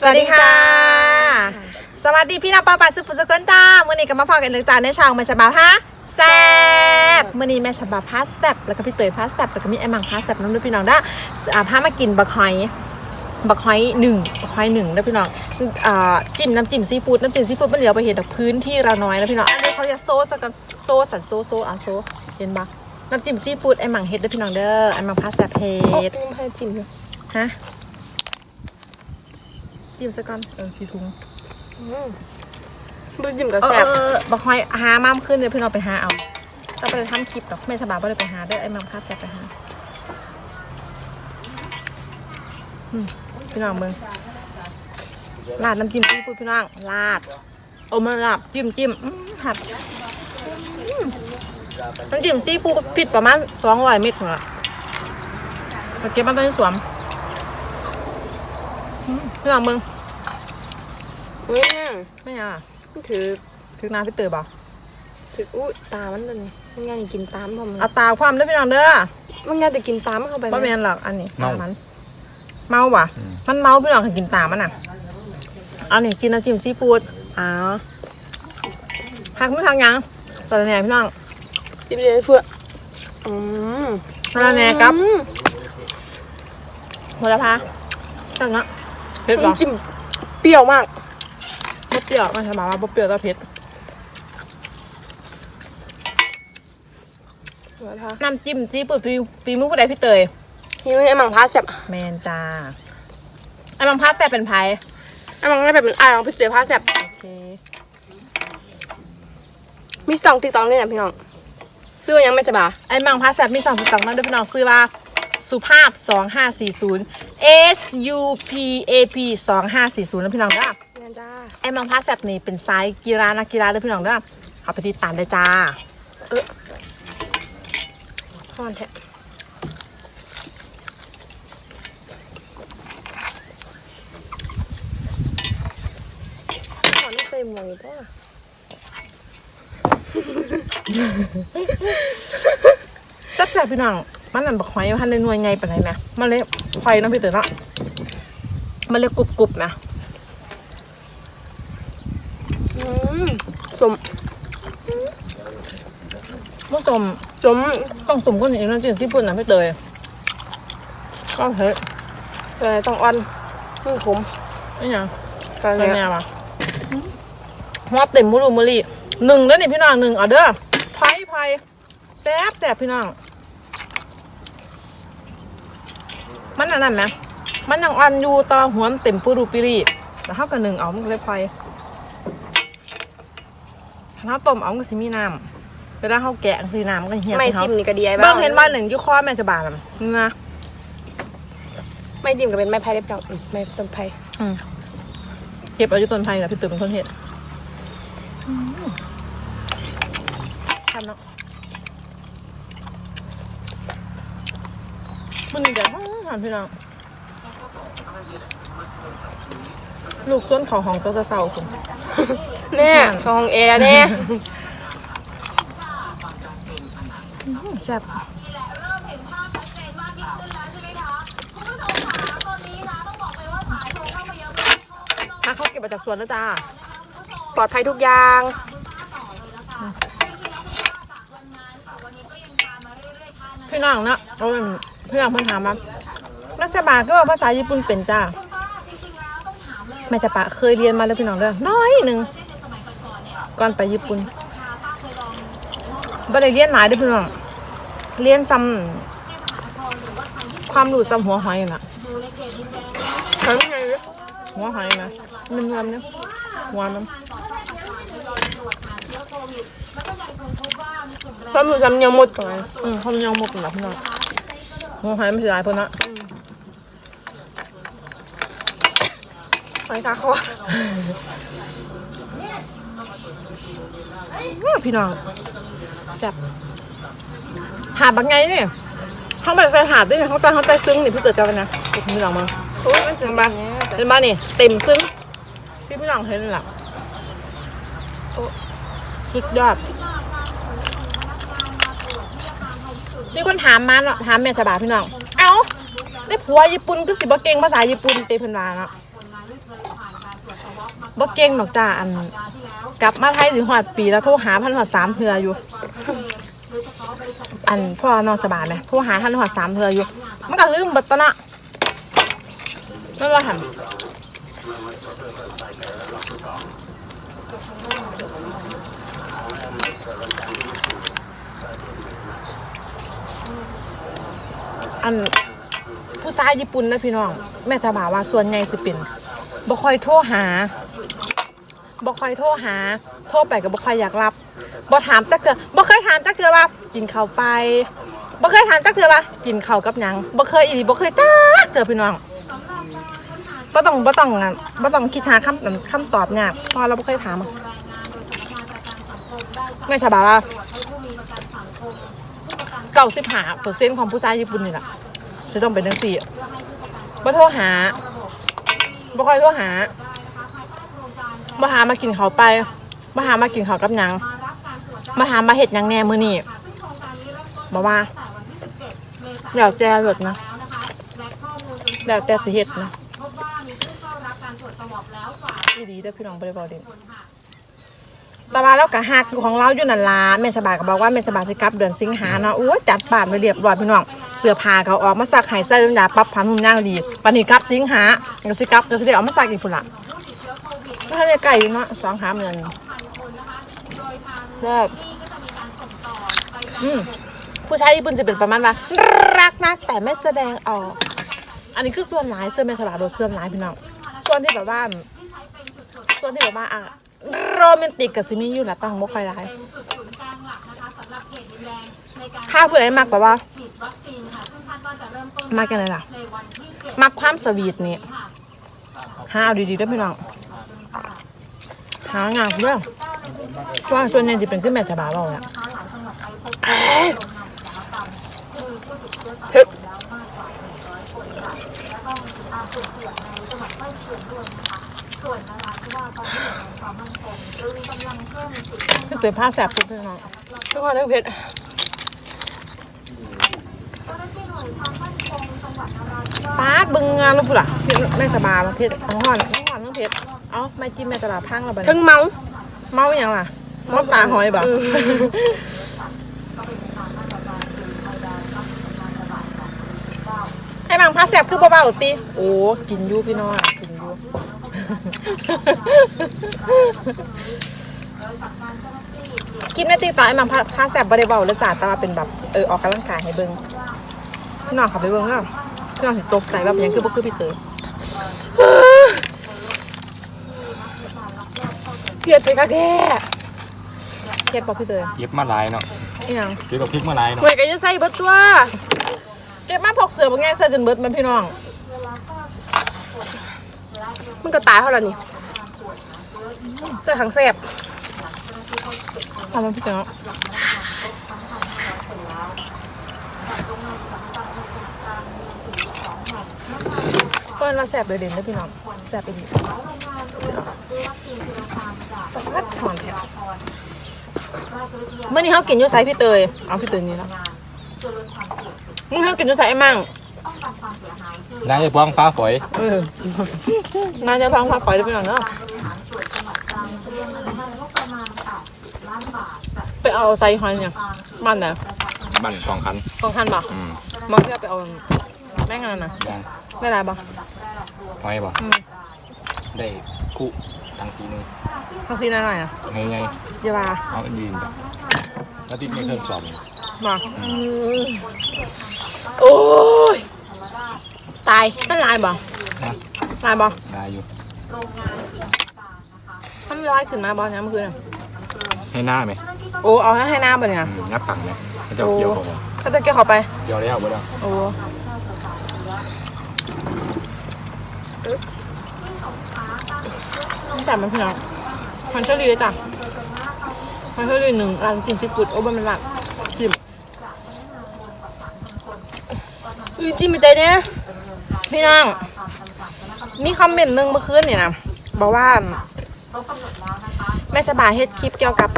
สวัสดีค่ะ สวัสดีพี่น้องป้าป้าสุภุสุขนจ้ามื่อนี้ก็มาฟังกันเลยจ้าในช่องแม่ฉบับฮะแซ่บมื่อนี้แม่ฉบับพาแซ่บแล้วก็พี่เตยพาแซ่บแล้วก็มีไอ้มังพาแซ่บน้องด้วยพี่น้องด้าอ่าพามากินบักหอยบักหอยหนึ่งบักหอยหนึ่งนะพี่น้องอ่าจิ้มน้ำจิ้มซีฟู้ดน้ำจิ้มซีฟู้ดมันเหลียวไปเห็นดอกพื้นที่เราน้อยนะพี่น้องอันนี้เขาจะโซสกันโซสันโซโซอะโซเห็นปะน้ำจิ้มซีฟู้ดไอ้มังเฮ็ดเด้อพี่น้องเด้อไอ้มังพาแซ่บเฮ็โอ้ดยังให้จิ้มอยู่ฮะ จิ้มซะก่อนเออพี่ทุงอืมดูจิ้มกับแซ่บเออบอกหอยหามามขึ้นเดี๋ยวพี่น้องไปหาเอาต้องไปทำคลิปดอกไม่สบายก็เลยไปหาเด้อไอ้มัมพาแกไปหาอืมพี่น้องเมืองลาดน้ำจิ้มซีฟู้ดพี่น้องลาดเอามาลาบจิ้มจิ้มอื้อหัดอื้อน้ำจิ้มซีฟู้ดก็ผิดประมาณสองร้อยเม็ดเหรอมาเก็บมันตอนนี้สวม อื้อพี่น้องเมืองอืมไม่เอาอะมันถือถึงน้ำพี่เตยบอกถืออุ้ยตามันเลยมันง่ายกินตามพอมันเอาตาความเด้อพี่น้องเด้อมันง่ายแต่กินตามเข้าไปบ่ไหมแม่นหรอกอันนี้เมามันเมาว่ะมันเมาพี่น้องให้กินตามมันน่ะอันนี้กินน้ำจิ้มซีฟู้ดอ้าวพักไม่พักยังสารแหน่พี่น้องจิ้มเลยเพื่ออืมสารแหน่ครับอืมโหระพาจังนะ เผ็ดบ่น้ำจิ้มเปรี้ยวมากบ่เปรี้ยวมันจะบอกว่าบ่เปรี้ยวแต่เผ็ดหัวทาน้ำจิ้มซีฟู้ดฟีฟีมือผู้ใดพี่เตยหิวไอ้มังพาแซ่บแมนจ้าไอ้บางพัดแต่เป็นไผ่ไอ้มังได้แบบเป็นอ่างพิเศษพาแซ่บโอเคมีสองติ๊กต็อกนี่นะพี่น้องซื้อมายังไม่สบายไอ้มังพัดแซบมีสองสตังค์นั่นด้วยพี่น้องซื้อว่าสุภาพ2540 S U P A P 2540นะพี่น้องจ้าเนี่ยจ้าไอ้มังพัดแซบนี่เป็นไซส์กีฬานักกีฬาด้วยพี่น้องด้วยเอาไปติดตามได้จ้าข้อนแท้ข้อนไม่เคยมองอีกว่าแซ่บแซ่บพี่น้อง มันนั่นบักหอยพันในหน่วยไงปานไหนไหมมันเลยไฟเน้องพี่เต๋อเนาะมันเลยกรุบกรุบๆนะอืมสมผู้ชมจมต้องสมก้นเองนะจริงที่พูดนะพี่เตยก็เฮ้ยเออต้องอ่อนนี่ขมไม่ยังกันเป็เลนยไงวะหัวเต็มมุรุมุรีหนึ่งเด้อนี่พี่น้องหนึ่งเอาเด้อไผ่ไผ่แซ่บแซ่บพี่น้อง มันอันนั้นไหมมันยังอ่อนอยู่ต่อหัวมันเต็มปุรุปิรีแล้วเท่ากับหนึ่งเอามันก็เลยไผ่ถ้าต้มเอามันก็สิมีน้ำเวลาเขาแกะคือน้ำมันก็เหี่ยวไม่สิเขาจิ้มนี่ก็ดีไอ้เบิ้งเห็นว่าหนึ่งอยุคอแม่จะบาดอะนี่นะไม่จิ้มก็เป็นไม้ไผ่เล็บดอกอืมไม้ต้นไผ่อืมเก็บเอาอยู่ต้นไผ่นะพี่ตื่นเป็นคนเห็ดทำเนาะมันนี่เดี๋ยว ทำพี่น้องลูกส้นเขาห้องตัวจะเศร้าคุณแน่เข้าห้องแอร์แน่แซ่บถ้าเขาเก็บมาจากสวนแล้วจ้าปลอดภัยทุกอย่างพี่น้องนะเอาเป็นพี่น้องเพิ่งถามมา นักจะบาก็ว่าภาษาญี่ปุ่นเป็นจ้าแม่จะปะเคยเรียนมาแล้วพี่น้องเด้อน้อยหนึ่งก่อนไปญี่ปุ่นบ่ได้เรียนหลายด้อพี่น้องเรียนซ้ำความรู้ซ้ำหัวหอยน่ะทำไงหัวหอยนะมันรวมเนี่ยหัวน้ความรู้จำยังหมดก่อนอืมเขายังหมกหนักพี่น้องหัวหอยไม่ใช่หลายคนนะ หอยตาคอว้าพี่น้องแซ่บหาดบางไงเนี่ยเขาไปใส่หาดด้วยเขาใจเขาใจซึ้งนี่พี่เต๋อจะไปนะพี่น้องมาโอ้ยมันจะเห็นปะเห็นปะนี่เต็มซึ้งพี่พี่น้องเห็นหลับโอ้สุดยอดมีคนถามมาเนาะถามแม่สบายพี่น้อง เอ้าได้ผัวญี่ปุ่นก็สิบ่เก่งภาษาญี่ปุ่นเตเพิ่นว่าเนาะ บ่เก่งหรอกจ้าอัน กลับมาไทยสิหอดปีแล้วโทรหาพันหอดสามเทืออยู่ อันพ่อนอนสบายไหมโทรหาพันหอดสามเทืออยู่ มันก็ลืมเบัตะนะนั่นว่าหันอันผู้ชายญี่ปุ่นนะพี่น้อง แม่จะบอกว่าส่วนใหญ่สิเป็นบ่ค่อยโทรหา บ่ค่อยโทรหา โทรไปก็บ่ค่อยอยากรับบ่ถามจักเกือบ่เคยถามจักเกือว่า กินข้าวไปบ่เคยถามจักเกือว่า กินข้าวกับหยังบ่เคยอีหลีบ่เคยจักเกือพี่น้องบ่ต้องบ่ต้องบ่ต้องคิดหาคำคำตอบยากเพราะเราบ่เคยถามอะแม่จะบอกว่าเก้าสิบหาเปอร์เซ็นต์ของผู้ชายญี่ปุ่นนี่แหละจะต้องเป็นจังซี่บ่โทรหาบ่ค่อยโทรหา บ่หามากินเขาไปบ่หามากินเขากับหยังบ่หามาเฮ็ดหยังแน่มือนี้บ่ว่าแล้วแต่เฮ็ดนะแล้วแต่สิเฮ็ดนะดีดีๆเด้อพี่น้องบ่ได้เว้าเด่นตาบาแล้วก็ฮักของเราอยู่นันล่ะแม่สบายก็บอกว่าแม่สบายสิกับเดือนสิงหาเนาะโอ้จัดบานไว้เรียบร้อยพี่น้องเสื้อผ้าเขาออกมาซักให้ใส่น้ำยาปรับผ้านุ่มย่างดีวันนี้กับสิงหาก็สิกับก็สิได้เอามาซักอีกพุ่นละ ถ้าจะไก่อยู่เนาะสองหามเงินแบบอืมผู้ชายญี่ปุ่นจะเป็นประมาณว่ารักนะแต่ไม่แสดงออก อันนี้คือส่วนหลายเสื้อเมสลาโดเสื้อหลายพี่น้องส่วนที่แบบว่าส่วนที่แบบว่าอะโรแมนติกกับซินี่อยู่ละตั้งบ่ค่อยร้ายถ้าเพื่อนมากแบบว่ามากกันเลยล่ะ มักความสวีทนี่หาเอาดีๆด้วยพี่น้อง หางานเรื่องว่าส่วนใหญ่จะเป็นขึ้นแม่จะบาเบาแหละทึบคือเตยผ้าแสบทุกพี่น้องทุกคนทั้งเพชรป้าบึงงานแลูกผู้ล่ะพี่แม่สบายมาเพชรทั้อนทั้อนทั้งเพชร เอ้าไม่จิ้มแม่ตลาดพังแล้วบัดทั้นี้งเมา เมาอย่างล่ะเมาตาหอยบ่อืม ให้มังผ้าแสบคือเบาๆตีโอ้ กินอยู่พี่น้องกินอยู่คลิปในติ๊กต็อกไอ้มังผ้าผ้าแสบบริเบาเลยจ้าแต่ว่าเป็นแบบ เออ ออกกำลังกายให้เบิ่งพี่น้องขับไปเบิ่งแล้วพี่น้องสิตกใจแบบหยังคือบ่คือพี่เตย เพียดไปกะแก่เครียดบ่พี่เตยเก็บมาหลายเนาะอีหยังเก็บกับพริกมาหลายเนาะหวยก็จะใส่เบิดตัว เก็บมาพกเสือบางแง่เสื้อจนเบิดมันพี่น้อง มันก็ตายเท่าไหร่นี่เสื้อถังแสบทำมันพี่เตยเนาะ เปิ้ลเราแสบเลยเด่นนะพี่น้องแสบไปดีวัดถอนแถวเมื่อนี้เขากินอยูไซพี่เตยเอาพี่เตยนี่แล้วมึงเขากินอยูไซไอ้มั่งนายจะป้องฟ้าฝอยเออน่าจะพังพักปล่อยได้ไปหน่อยเนาะไปเอาไซฮอนยังบ้านไหนบั่นสองคันของคันบ่อืมมองที่เอาไปเอาแม่งกันนะ ยังได้ไรบ่หอยบ่อืมได้คู่ตังสีหนึงเขาซีหน่อยๆอะไงไงเยาว่าเอาอันดีนแล้วติดไม่เครื่องสอบบ่โอ้ยตายมันลายบ่นะลายบ่ได้อยู่ มันลอยขึ้นมาบ่เนี่ยเมื่อคืนอะให้หน้าไหมโอ้เอาให้ให้หน้าบ่เนี่ยอืมงับปังไหมเขาจะเอาเกี่ยวเขาบ่เขาจะเกี่ยวเขาไปเกี่ยวแล้วบ่แล้วโอ้ต้อง จับมันพี่น้องพันเชอรี่เลยจ้ะพันเชอรี่หนึ่งร้านกินซีฟู้ดโอ้บมันหลักชิมอือจิ้มไปใจเนี่ยพี่น้องมีคอมเมนต์หนึ่งเมื่อคืนเนี่ยนะบอกว่าแม่สบายเฮ็ดคลิปเกี่ยวกับ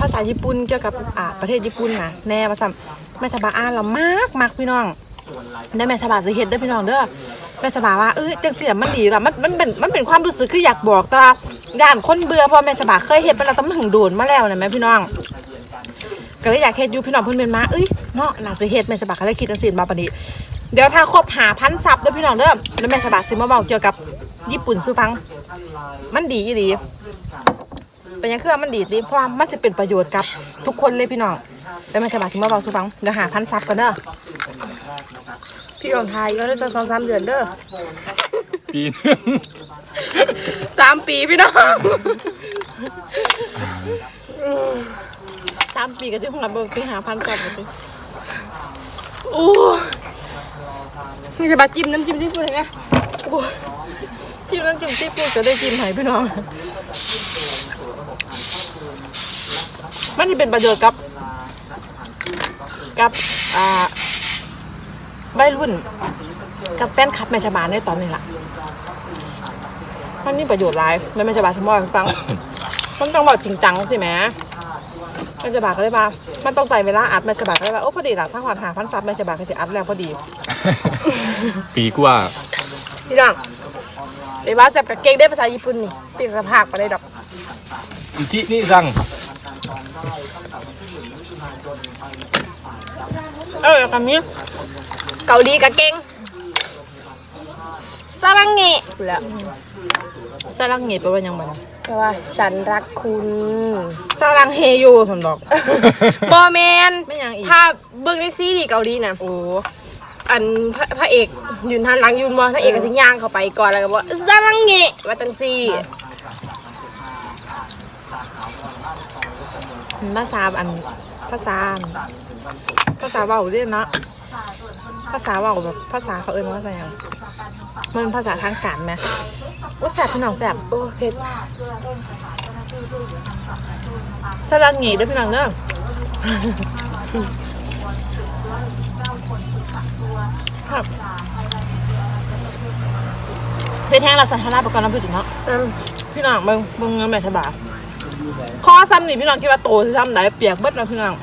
ภาษาญี่ปุ่นเกี่ยวกับประเทศญี่ปุ่นนะแน่ว่าซ้ำแม่สบายอ่านแล้วมากมากพี่น้อง ได้แม่ฉบาสิเฮ็ดได้พี่น้องเด้อแม่ฉบาว่าเอ้ยจังเสียมันดีละมันมันเป็นมันเป็นความรู้สึกคืออยากบอกแต่ว่าด้านคนเบื่อเพราะแม่ฉบาเคยเฮ็ดไปแล้วแต้องถึงโดนมาแล้วนะแม่พี่น้องก็เลยอยากเฮ็ดอยู่พี่น้องเพิ่นเป็นมาเอ้ยเนาะน่าสิเฮ็ดแม่ฉบาก็เลยคิดจังซี่มาปานนี้เดี๋ยวถ้าครบ5,000ซับเด้อพี่น้องเด้อแล้วแม่ฉบาสิมาเว้าเกี่ยวกับญี่ปุ่นสู่ฟัง มันดีอีหลีเป็นยังคือว่ามันดีดีเพราะว่ามันสิเป็นประโยชน์กับทุกคนเลยพี่น้องแล้วแม่ฉบาสิมาเว้าสู่ฟังเดี๋ยว5,000ซับกันเด้อ พี่รองทายก็ได้สักสองสามเดือนเด้อปีนึงสามปีพี่น้องสามปีก็สิคงรับเบิ่งปี5,000ซับเลยโอ้นี่จะบาจิ้มน้ำจิ้มซีฟู้ดเห็นไหมโอ้ยจิ้มน้ำจิ้มซีฟู้ดจะได้กินไหมพี่น้อง มันนี่เป็นประโยชน์กับ กับ อ่า วัยรุ่น กับแฟนคลับแม่ชาวบ้านในตอนนี้ล่ะ มันนี่ประโยชน์หลายแล้วแม่ชาวบ้านสมองฟัง มันต้องบอกจริงจังสิแหม่แม่ชาวบ้านก็เลยว่ามันต้องใส่เวลาอัดแม่ชาวบ้านก็เลยว่าโอ้พอดีละถ้าหอดหาพันซับแม่ชาวบ้านก็จะอัดแล้วพอดีปีกว่าพี่น้องเดี๋ยวว่าแซ่บกับเก่งได้ภาษาญี่ปุ่นนี่ติดสภาพไปได้ดอกอิจินี่สั่งเออคำนี้ เกาหลีกับเก่งสรังเงะแล้วสรังเงยแปลว่าหยังไงแปลว่าฉันรักคุณสรังเฮโยสันดอกบอแมนไม่ยังอีกถ้าเบิ่งในซีรีส์เกาหลีนะโอ้อันพระพระเอกยืนทันหลังยืนมองพระเอกก็สิย่างเข้าไปก่อนแล้วก็บอกสรังเงะว่าตังซี่ภาษาอันภาษาอันภาษาเว้าเรียนเนาะ ภาษาเว้าแบบภาษาเขาเอ่ยว่าภาษาหยังมันเป็นภาษาทางการไหมว่าแสบพี่น้องแสบโอ้เผ็ดสรังเงยเด้อพี่น้องเด้อครับเป็นแทงเราสันทนาประกันน้ำพืชเนาะอืมพี่น้องเบิ่งเบิ่งเงินแม่ฉบาข้อซ้ำนี่พี่น้องคิดว่าโตสิซ้ำไหนเปียกเบิดเนาะพี่น้อง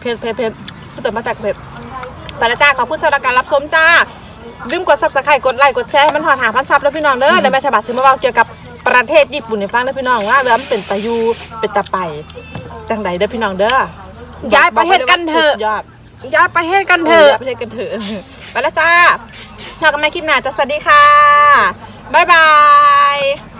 เพชรเพชรเพชรพูดแต่มาจากเพชร ไปแล้วจ้าขอบคุณสำหรับการรับชมจ้าลืมกดซับสไครต์กดไลค์กดแชร์ให้มันหอดหาพันซับแล้วพี่น้องเด้อเดี๋ยวแม่ฉบาซื้อมาเว้าเกี่ยวกับประเทศญี่ปุ่นให้ฟังเด้อพี่น้องว่าเรื่องมันเป็นตะยูเป็นตะไปจังใดเด้อพี่น้องเด้อย้ายประเทศกันเถอะสุดยอดย้ายประเทศกันเถเถอะอะไปเลยกันเถอะไปแล้วจ้าพบกันใหม่คลิปหน้าจะสวัสดีค่ะบ๊ายบาย